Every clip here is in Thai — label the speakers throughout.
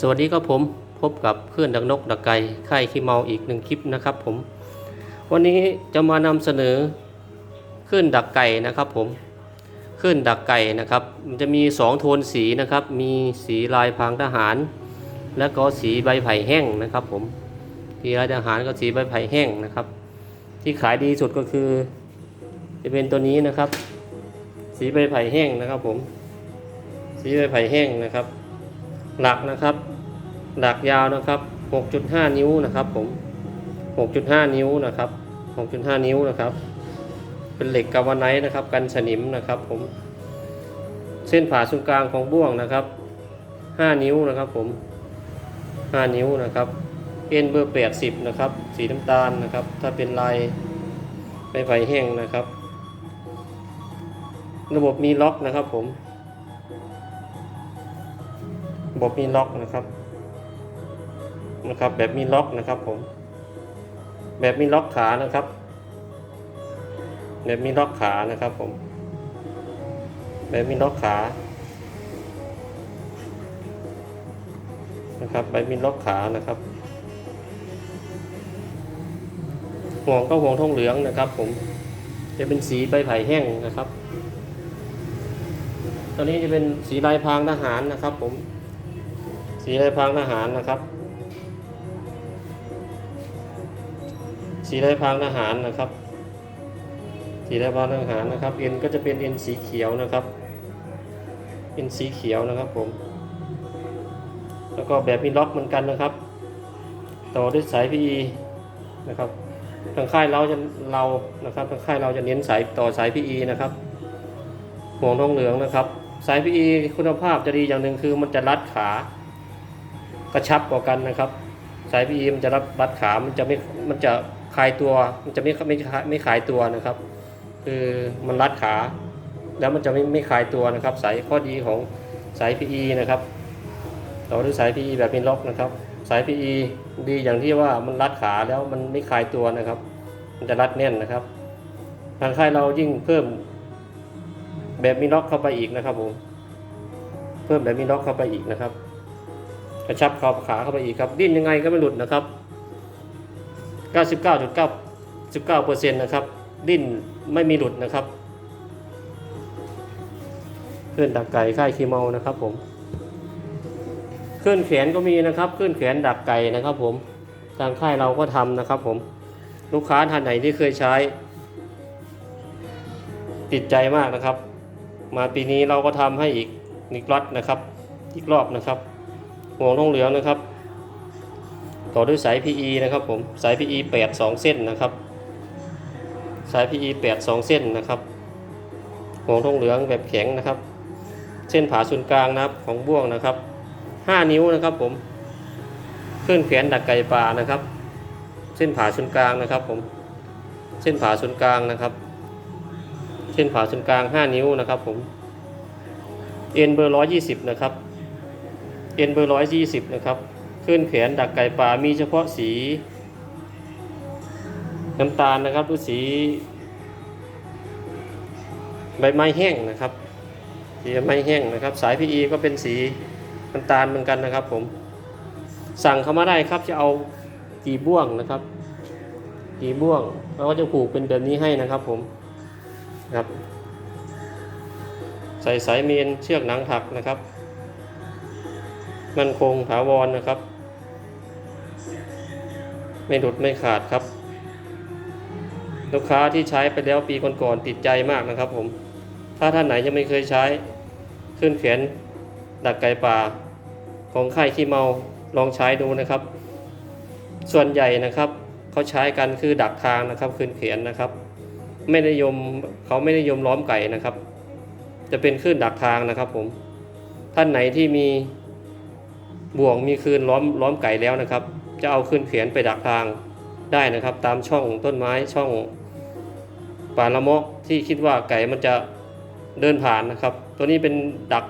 Speaker 1: สวัสดีครับผมพบกับเพื่อนดักนกดักไก่ค่ขี้เมาอีกหนึ่งคลิปนะครับผม วันนี้จะมานำเสนอขึ้นดักไก่นะครับผมขึ้นดักไก่นะครับ มันจะมีสองโทนสีนะครับ มีสีลายพรางทหาร และก็สีใบไผ่แห้งนะครับ ผมสีลายทหารก็สีใบไผ่แห้งนะครับ ที่ขายดีสุดก็คือ จะเป็นตัวนี้นะครับ สีใบไผ่แห้งนะครับผม สีใบไผ่แห้งนะครับ หลักนะครับหลักยาวนะครับ 6.5 นิ้วนะครับผม 6.5 นิ้วนะครับ 6.5 นิ้วนะครับ เป็นเหล็กกาวไนท์นะครับ กันสนิมนะครับผม เส้นผ่าศูนย์กลางของบ่วงนะครับ 5 นิ้วนะครับผม 5 นิ้วนะครับ เอ็นเบอร์ 80 นะครับ สีน้ำตาลนะครับ ถ้าเป็นลายไม้ไผ่แห้งนะครับ ระบบมีล็อกนะครับผม ระบบมีล็อกนะครับนะครับ แบบมีล็อกนะครับผม แบบมีล็อกขานะครับ แบบมีล็อกขานะครับผม แบบมีล็อกขานะครับแบบมีล็อกขานะครับห่วงก็ห่วงทองเหลืองนะครับ ผม จะเป็นสีใบไผ่แห้งนะครับตัวนี้จะเป็นสีลายพรางทหารนะครับ ผม สีลายพรางทหารนะครับ สีลายพรางทหารนะครับ สีลายพรางทหารนะครับ เอ็นก็จะเป็นเอ็นสีเขียวนะครับ เอ็นสีเขียวนะครับผม แล้วก็แบบมีล็อกเหมือนกันนะครับ ต่อด้วยสาย PE นะครับทางค่ายเราจะเรานะครับทางค่ายเราจะเน้นสายต่อสาย PE นะครับห่วงทองเหลืองนะครับ สาย PE คุณภาพจะดีอย่างหนึ่งคือมันจะรัดขา กระชับกว่ากันนะครับ สาย PE มันจะรับรัดขา มันจะไม่ มันจะคลายตัว มันจะไม่ไม่ไม่ขายตัวนะครับ คือมันรัดขา แล้วมันจะไม่ไม่คลายตัวนะครับ สายข้อดีของสาย PE นะครับต่อด้วยสาย PE แบบเป็นล็อกนะครับ สาย PE ดีอย่างที่ว่ามันรัดขาแล้วมันไม่คลายตัวนะครับ มันจะรัดแน่นนะครับทางค่ายเรายิ่งเพิ่มแบบมีล็อกเข้าไปอีกนะครับผม เพิ่มแบบมีล็อกเข้าไปอีกนะครับ กระชับขอบขาเข้าไปอีกครับ ดิ้นยังไงก็ไม่หลุดนะครับ 99.9 19%นะครับ ดิ้นไม่มีหลุดนะครับขึ้นดักไก่ค่ายคีเมานะครับ ผมขึ้นแขนก็มีนะครับขึ้นแขนดักไก่นะครับ ผมทางค่ายเราก็ทำนะครับ ผมลูกค้าท่านไหนที่เคยใช้ ติดใจมากนะครับ มาปีนี้เราก็ทำให้อีกอีกล็อตนะครับ อีกรอบนะครับ ห่วงทองเหลืองนะครับ ต่อด้วยสาย PE นะครับผมสาย PE 8 2 เส้นนะครับ สาย PE 8 2 เส้นนะครับห่วงทองเหลืองแบบแข็งนะครับ เส้นผ่าศูนย์กลางนะครับของบ่วงนะครับ 5 นิ้วนะครับผมขึ้นแขนดักไก่ป่านะครับ เส้นผ่าศูนย์กลางนะครับผมเส้นผ่าศูนย์กลางนะครับ เส้นผ่าศูนย์กลาง 5 นิ้วนะครับผมเอ็นเบอร์ 120 นะครับ เอ็นเบอร์ร้อยยี่สิบนะครับขึ้นแขนดักไก่ป่ามีเฉพาะสี น้ำตาลนะครับหรือสี ใบไม้แห้งนะครับสีใบไม้แห้งนะครับ สาย PE ก็เป็นสีน้ำตาลเหมือนกันนะครับ ผม สั่งเข้ามาได้ครับจะเอากี่บ่วงนะครับกี่บ่วงเราก็จะผูกเป็นแบบนี้ให้นะครับ ผมครับ ใส่สายเมนเชือกหนังถักนะครับ มันคงถาวรนะครับ ไม่หลุดไม่ขาดครับ ลูกค้าที่ใช้ไปแล้วปีก่อนๆติดใจมากนะครับ ผม ถ้าท่านไหนยังไม่เคยใช้ ขึ้นแขนดักไก่ป่า ของค่ายขี้เมาลองใช้ดูนะครับ ส่วนใหญ่นะครับเขาใช้กันคือดักทางนะครับขึ้นแขนนะครับ ไม่นิยมเขาไม่นิยมล้อมไก่นะครับ จะเป็นขึ้นดักทางนะครับ ผมท่านไหนที่มี บ่วงมีคืนล้อมล้อมไก่แล้วนะครับ จะเอาขึ้นเขียนไปดักทางได้นะครับ ตามช่องต้นไม้ช่องป่าละมะที่คิดว่าไก่มันจะเดินผ่านนะครับ ตัวนี้เป็นดัก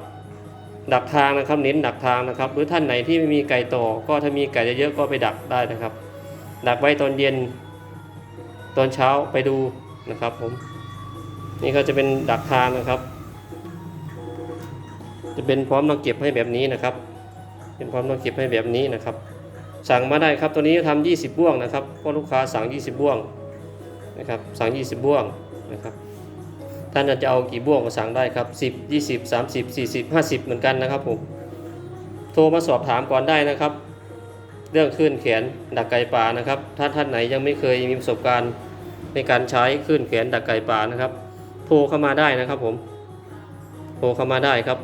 Speaker 1: ดักทางนะครับ เน้นดักทางนะครับ หรือท่านไหนที่ไม่มีไก่ต่อ ก็ถ้ามีไก่เยอะๆก็ไปดักได้นะครับ ดักไว้ตอนเย็น ตอนเช้าไปดูนะครับผมนี่ก็จะเป็นดักทางนะครับ จะเป็นพร้อมมาเก็บให้แบบนี้นะครับ เป็นพร้อมตะเข็บให้แบบนี้นะครับ สั่งมาได้ครับตัวนี้ทำ20บ่วงนะครับเพราะลูกค้าสั่ง 20บ่วงนะครับสั่ง 20บ่วงนะครับท่านจะเอากี่บ่วงก็สั่งได้ครับ 10 20 30 40 50 เหมือนกันนะครับผมโทรมาสอบถามก่อนได้นะครับ เรื่องคลื่นแขนดักไก่ป่านะครับถ้าท่านไหนยังไม่เคยมีประสบการณ์ในการใช้คลื่นแขนดักไก่ป่านะครับ โทรเข้ามาได้นะครับผมโทรเข้ามาได้ครับ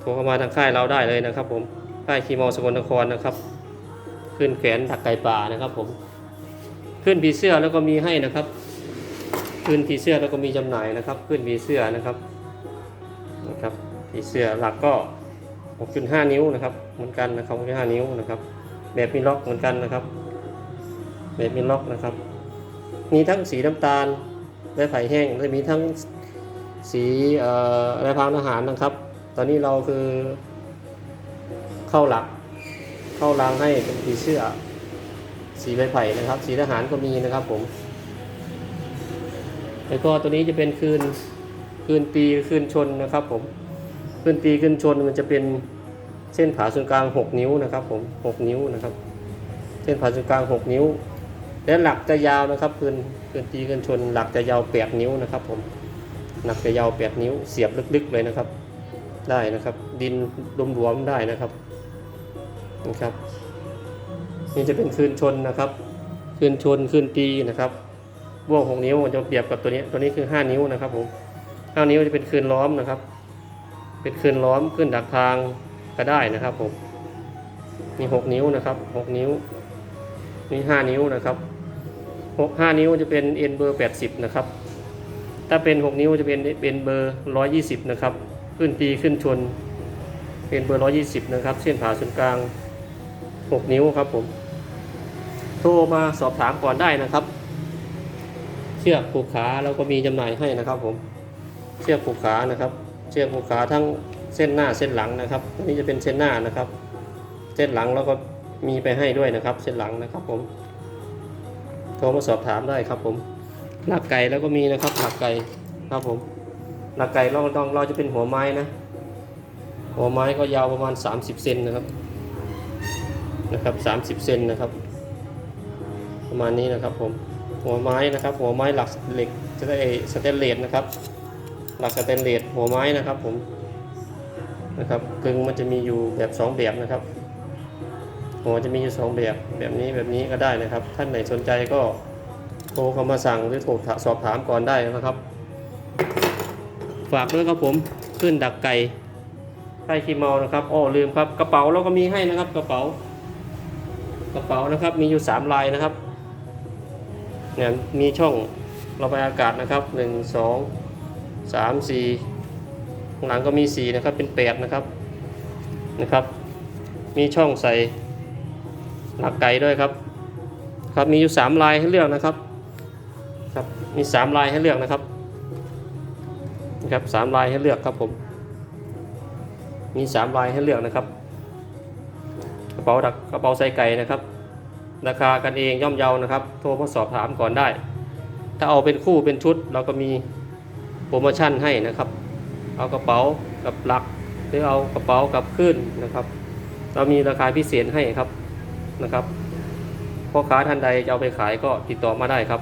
Speaker 1: โทรเข้ามาทางค่ายเราได้เลยนะครับผม ค่ายคีมอสกลนครนะครับ ขึ้นแขนดักไก่ป่านะครับผม ขึ้นผีเสื้อแล้วก็มีให้นะครับ ขึ้นผีเสื้อแล้วก็มีจำหน่ายนะครับ ขึ้นผีเสื้อนะครับนะครับผีเสื้อหลักก็ 6.5 นิ้วนะครับ เหมือนกันนะครับ6.5นิ้วนะครับ แบบมีล็อกเหมือนกันนะครับ แบบมีล็อกนะครับ มีทั้งสีน้ำตาลและไผ่แห้งและมีทั้งสีเอ่ออะไรพรางทหารนะครับ ตอนนี้เราคือ เข้าหลัก เข้ารางให้เป็นผีเสื้อ สีใบไผ่นะครับ สีทหารก็มีนะครับผม แล้วก็ตัวนี้จะเป็นคืนคืนปีคืนชนนะครับผมคืนปีคืนชนมันจะเป็นเส้นผ่าศูนย์กลาง 6 นิ้วนะครับผม6นิ้วนะครับ เส้นผ่าศูนย์กลาง 6 นิ้ว และหลักจะยาวนะครับคืนคืนปีคืนชน หลักจะยาว 8 นิ้วนะครับผมหลักจะยาว 8 นิ้วเสียบลึกๆเลยนะครับ ได้นะครับ ดินรวมๆได้นะครับ นะครับนี่จะเป็นคืนชนนะครับ คืนชนคืนปีนะครับบ่วงหกนิ้วมันจะเปรียบกับตัวนี้ตัวนี้คือห้านิ้วนะครับผมห้านิ้วจะเป็นคืนล้อมนะครับ เป็นคืนล้อมขึ้นดักทางก็ได้นะครับผมมีหกนิ้วนะครับหกนิ้วมีห้านิ้วนะครับหกห้านิ้วจะเป็นเอ็นเบอร์แปดสิบนะครับ ถ้าเป็นหกนิ้วจะเป็นเป็นเบอร์ร้อยยี่สิบนะครับ ขึ้นปีขึ้นชนเป็นเบอร์ร้อยี่สิบนะครับ เส้นผ่าศูนย์กลาง 6 นิ้วครับผม โทรมาสอบถามก่อนได้นะครับ เชือกผูกขาเราก็มีจำหน่ายให้นะครับ ผม เชือกผูกขานะครับ เชือกผูกขาทั้งเส้นหน้าเส้นหลังนะครับอันนี้จะเป็นเส้นหน้านะครับ เส้นหลังเราก็มีไปให้ด้วยนะครับ เส้นหลังนะครับ ผม โทรมาสอบถามได้ครับ ผมหลักไก่แล้วก็มีนะครับหลักไก่ครับผมหลักไก่เราต้องเราจะเป็นหัวไม้นะ หัวไม้ก็ยาวประมาณ 30 เซนนะครับ นะครับ30เซนนะครับ ประมาณนี้นะครับผมหัวไม้นะครับ หัวไม้หลักเหล็กจะได้สแตนเลสนะครับ หลักสแตนเลสหัวไม้นะครับผมนะครับกึ่งมันจะมีอยู่แบบ 2 แบบนะครับ หัวจะมีอยู่สองแบบแบบนี้แบบนี้ก็ได้นะครับ ท่านไหนสนใจก็โทรเข้ามาสั่งหรือโทรสอบถามก่อนได้นะครับ ฝากด้วยครับผมขึ้นดักไก่ไก่ขี้เมานะครับอ้อลืมครับกระเป๋าเราก็มีให้นะครับกระเป๋า กระเป๋านะครับมีอยู่สามลายนะครับเนี่ยมีช่องระบายอากาศนะครับหนึ่งสองสามสี่ข้างหลังก็มีสี่นะครับเป็นแปดนะครับนะครับ มีช่องใส่หลักไก่ด้วยครับ ครับมีอยู่สามลายให้เลือกนะครับครับมีสามลายให้เลือกนะครับนะครับสามลายให้เลือกครับผม มีสามลายให้เลือกนะครับ กระเป๋าดักกระเป๋าใส่ไก่นะครับ ราคากันเองย่อมเยานะครับ โทรมาสอบถามก่อนได้ ถ้าเอาเป็นคู่เป็นชุด เราก็มีโปรโมชั่นให้นะครับ เอากระเป๋ากับหลัก หรือเอากระเป๋ากับขึ้นนะครับ เรามีราคาพิเศษให้ครับนะครับพ่อค้าท่านใดจะเอาไปขายก็ติดต่อมาได้ครับ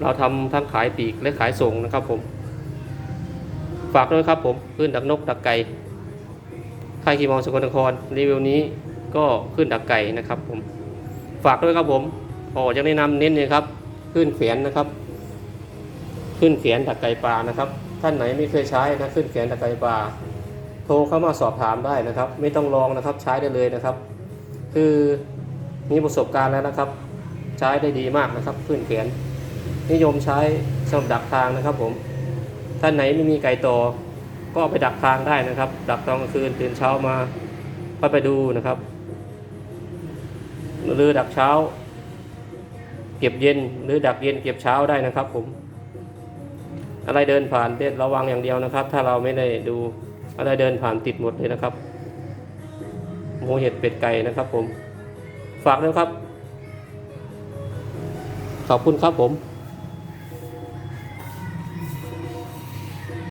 Speaker 1: เราทำทั้งขายปีกและขายส่งนะครับผม ฝากด้วยครับผมขึ้นดักนกดักไก่ค่ายคีมองสกลนครรีวิวนี้ก็ขึ้นดักไก่นะครับผม ฝากด้วยครับผมอ๋อยังแนะนำเน้นเลยครับ ขึ้นเขียนนะครับ ขึ้นเขียนดักไก่ปลานะครับ ท่านไหนไม่เคยใช้นะขึ้นเขียนดักไก่ปลาโทรเข้ามาสอบถามได้นะครับ ไม่ต้องลองนะครับใช้ได้เลยนะครับ คือมีประสบการณ์แล้วนะครับ ใช้ได้ดีมากนะครับ ขึ้นเขียน นิยมใช้สำหรับดักทางนะครับ ผม ท่านไหนไม่มีไก่ต่อก็ไปดักทางได้นะครับ ดักตอนกลางคืนตื่นเช้ามาก็ไปดูนะครับ หรือดักเช้า เก็บเย็นหรือดักเย็นเก็บเช้าได้นะครับ ผม อะไรเดินผ่านเด็ดระวังอย่างเดียวนะครับ ถ้าเราไม่ได้ดูอะไรเดินผ่านติดหมดเลยนะครับหมูเห็ดเป็ดไก่นะครับ ผม ฝากด้วยครับ ขอบคุณครับผม